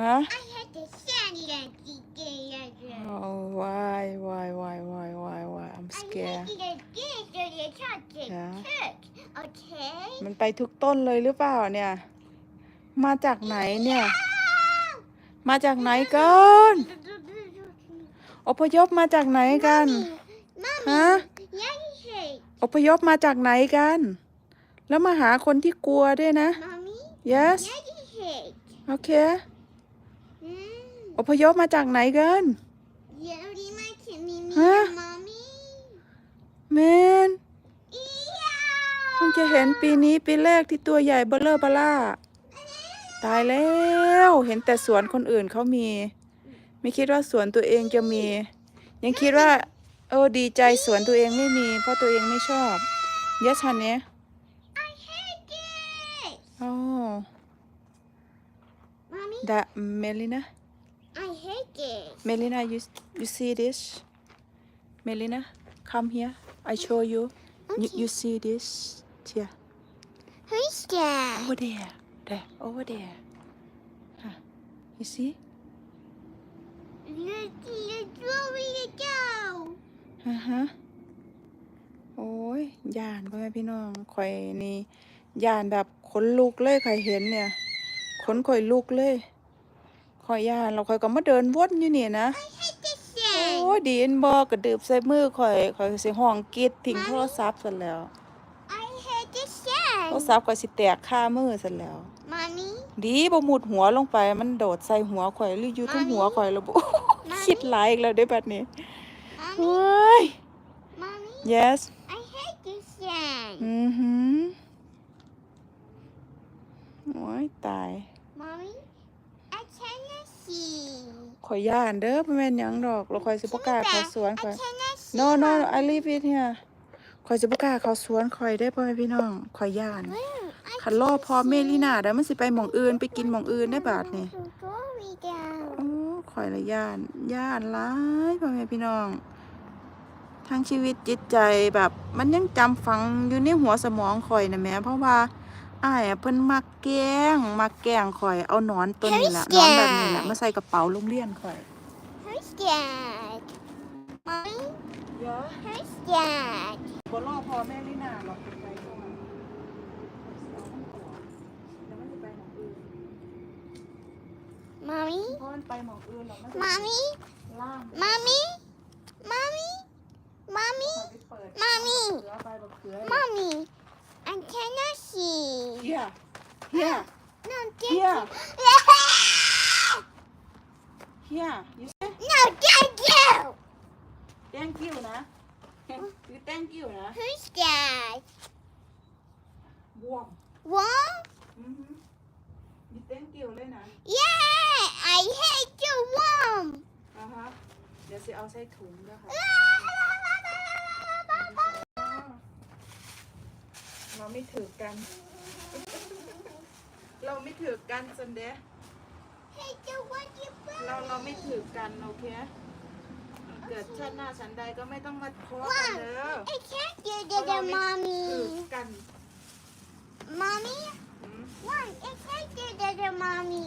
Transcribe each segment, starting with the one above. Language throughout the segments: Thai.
ฮะ I had the sandy that today. โอ้ why why why why why why I'm I scared had it again so they can't get Yeah. hurt. Okay? มันไปทุกต้นเลยหรือเปล่าเนี่ย มาจากไหนเนี่ย มาจากไหนกันอพยพมาจากไหนกัน Mommy, ฮะ Yagi hate. อพยพมาจากไหนกัน แล้วมาหาคนที่กลัวด้วยนะ Mommy, yes Yagi hate. โอเค Mm. อพยพมาจากไหนกัน Yodi, my Kimmy, me, Huh? Mommy. แมน Yeah. เพิ่งจะเห็นปีนี้ปีแรกที่ตัวใหญ่เบลเลอร์บล่า ตายแล้ว เห็นแต่สวนคนอื่นเขามี ไม่คิดว่าสวนตัวเองจะมี ยังคิดว่า เออดีใจสวนตัวเองไม่มี เพราะตัวเองไม่ชอบ yes honey I hate it. อ๋อ Mommy, that Melina I hate it. Melina you you see this Melina come here I show you you, you see this here Who's that? over there there over there huh. you see Look, look, where we go? ฮะฮะโอ้ยย่านพ่อแม่พี่น้องข่อยนี่ย่านแบบขนลุกเลยข่อยเห็นเนี่ยขนข่อยลุกเลย ข่อยย่านเราข่อยก็มาเดินวนอยู่นี่นะ I hate this โอ้ thing. ยดีนบอกกระดืบใส่มือข่อยข่อยสิห้องกรีดทิ้งโทรศัพท์ซะแล้ว I hate this โทร thing. ศัพท์ข่อยสิแตกคามือซะแล้ว Mommy, ดีบ่มุดหัวลงไปมันโดดใส่หัวข่อยหรืออยู่ทั้งหัวข่อยแล้วบ่คิดหลายอีกแล้วเด้บัดนี้ mommy, เฮ้ย mommy. yes I hate this thing. อือหือโอ้ยตาย Mommy, I cannot see. ข่อยย่านเด้อบ่แม่นหยังดอกแล้วข่อยสิบ่กล้าเข้าสวนข่อย I cannot see. no no I leave it here ข่อยสิบ่กล้าเข้าสวนข่อยได้อพ่อแม่พี่น้องข่อยย่าน Where? I คันรอพอเมลีนาได้มันสิไปหม่องอื่นไปกินหม่องอื่นได้บาดนี่ Where we go? โอ้ข่อยละย่าน ย่านหลายพ่อแม่พี่น้อง ทั้งชีวิตจิตใจแบบ มันยังจำฝังอยู่ในหัวสมองข่อยนะแหม่เพราะว่า อ้ายอะเพิ่นมักแกล้งมักแกล้งข่อยเอาหนอนตัวนี้ล่ะหนอนแบบนี้ล่ะมาใส่กระเป๋าโรงเรียนข่อย Who's that? Mommy, เยอะ who's that? บ่รอพอแม่ลีนาหรอกไปไปก่อนเอามันก่อนแล้วมันสิไปหม่องอื่น Mommy, เพราะมันไปหม่องอื่นหรอกมันสิ mommy, ล่าง mommy, mommy, mommy, ไปเปิด mommy, เขือไปบักเขือ mommy. I cannot see. เฮียเฮีย No, Yeah. thank you. เฮีย you say No, thank you. thank you นะ you thank you นะ Who's that? บวม What? อือฮึ you thank you เลยนะ Yeah, I hate the worm. อ่าฮะเดี๋ยวสิเอาใส่ถุงด้วยค่ะ เราไม่ถือกัน เราไม่ถือกันสันเดะ Hate the what you เราเราไม่ถือกันโอเค เกิดชาติหน้าฉันใดก็ไม่ต้องมาทะเลาะกันเด้อ I can't do เพราะ the เราไม่ mommy. ถือกัน Mommy, อืม one, I can't do the, the mommy.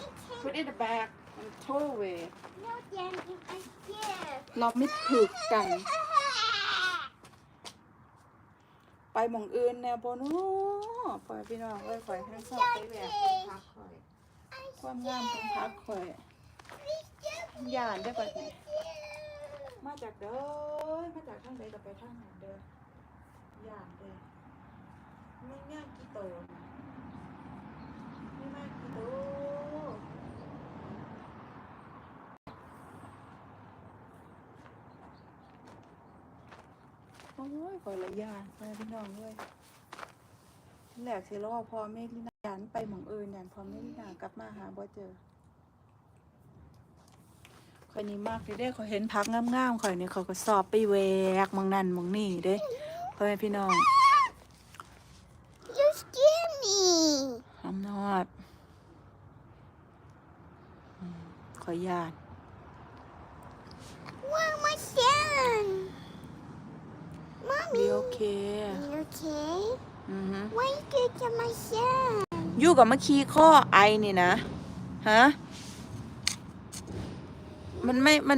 I put can't. in the bag and throw away No, thank you. I scared. เราไม่ถือกัน ไปหมองอื่นแนวโบนูปล่อยพี่น้องเอ้ข่อยให้ชอบไปแหวกพักข่อย ความงามของพักข่อยย่านได้ปะเนี่ยมาจากเด้อมาจากทางใดก็ไปทางไหนเด้อย่านเด้อไม่ง่ายกี่โตนะไม่มากกี่โต โอ้ยข่อยละย่านไปพี่น้องเว้ยแหลกสิรอพอไม่ลินาย่านไปหมองอื่นย่านพอไม่ลินากลับมาหาบ่เจอข่อยนี่มากเลยเด้ข่อยเห็นพักงามๆข่อยนี่เขาก็สอบไปแหวกหมองนั่นหมองนี่เด้พ่อแม่พี่น้อง You scared me. I'm not อืมขอยญาต Where my son? Mommy. be okay You okay? อือฮึ Why did you my son? อยู่กับมาขี่ข้อไอนี่นะ ฮะ มันไม่ มัน